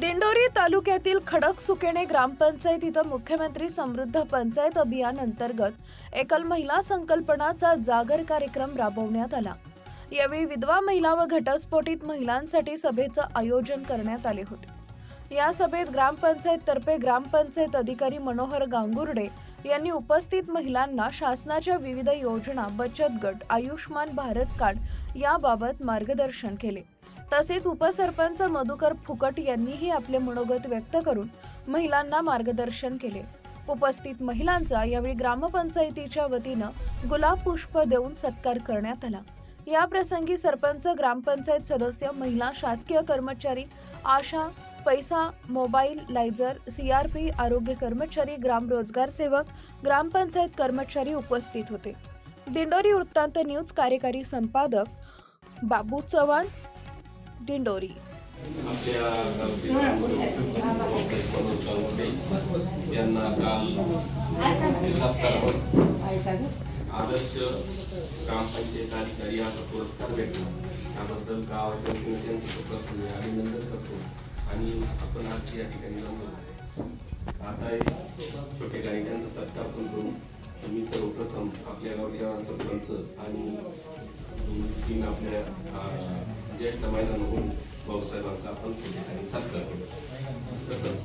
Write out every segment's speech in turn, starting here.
दिंडोरी तालुक्यातील खडक सुकेणे ग्रामपंचायत इथं मुख्यमंत्री समृद्ध पंचायत अभियान अंतर्गत एकल महिला संकल्पनाचा जागर कार्यक्रम राबवण्यात आला. यावेळी विधवा महिला व घटस्फोटित महिलांसाठी सभेचं आयोजन करण्यात आले होते. या सभेत ग्रामपंचायत तर्फे ग्रामपंचायत अधिकारी मनोहर गांगुर्डे यांनी उपस्थित महिलांना शासनाच्या विविध योजना बचत गट आयुष्मान भारत कार्ड याबाबत मार्गदर्शन केले. तसेच उपसरपंच मधुकर फुकट यांनीही आपले मनोगत व्यक्त करून महिलांना मार्गदर्शन केले. उपस्थित महिलांचा यावेळी ग्रामपंचायतीच्या वतीनं गुलाब पुष्प देऊन सत्कार करण्यात आला. या प्रसंगी सरपंच ग्रामपंचायत सदस्य महिला शासकीय कर्मचारी आशा पैसा मोबाईल लायझर सीआरपी आरोग्य कर्मचारी ग्राम रोजगार सेवक ग्रामपंचायत कर्मचारी उपस्थित होते. दिंडोरी वृत्तांत न्यूज कार्यकारी संपादक बाबू चव्हाण दिंडोरी. आपल्या यांना काल आदर्श ग्रामपंचायत अधिकारी असा पुरस्कार भेटला. त्याबद्दल गावाच्या वतीने त्यांचं अभिनंदन करतो आणि आपण आज या ठिकाणी जमलो आता एक छोटे ठिकाणी सत्कार पण करू. मी सर्वप्रथम आपल्या गावच्या सरपंच आणि तीन आपल्या ज्येष्ठ ज्येष्ठ होऊन भाऊसाहेबांचा आपण ठिकाणी सत्कार करू तसंच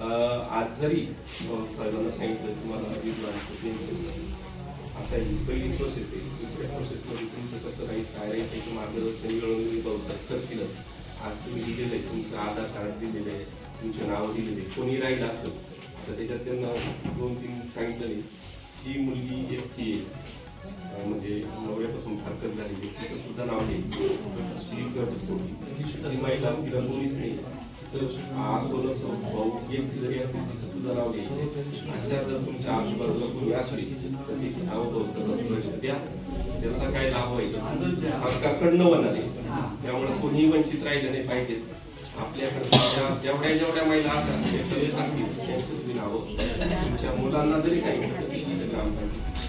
आज जरी भाऊसाहेबांना सांगितलं तुम्हाला विद्वांचं पेन्शन आता ही पहिली प्रोसेस आहे. दुसऱ्या प्रोसेसमध्ये तुमचं कसं राहील काय त्याचं मार्गदर्शन वेळोवेळी भाऊसाहेब करतीलच. आज तुम्ही दिलेलं आहे तुमचं आधार कार्ड दिलेलं आहे तुमचे नाव दिलेले आहे. कोणी राहिलं असेल तर त्याच्यात त्यांना दोन तीन सांगितलं ही मुलगी एकटी आहे म्हणजे नवऱ्यापासून हरकत झालेली तिचं सुद्धा नाव घ्यायचं घटस्फोटी महिला तिला कोणीच नाही. तिचं भाऊ एक जरी असेल तिचं सुद्धा नाव घ्यायचं अशा जर तुमच्या आजूबाजूला कोणी असली तर तिची नाव द्या. त्याचा काय लाभ व्हायचा संस्कार होणार आहे. त्यामुळे कोणी वंचित राहिलं नाही पाहिजे आपल्याकडे जेवढ्या जेवढ्या महिला असतात असतील. त्यांची नावं. तुमच्या मुलांना जरी सांगितलं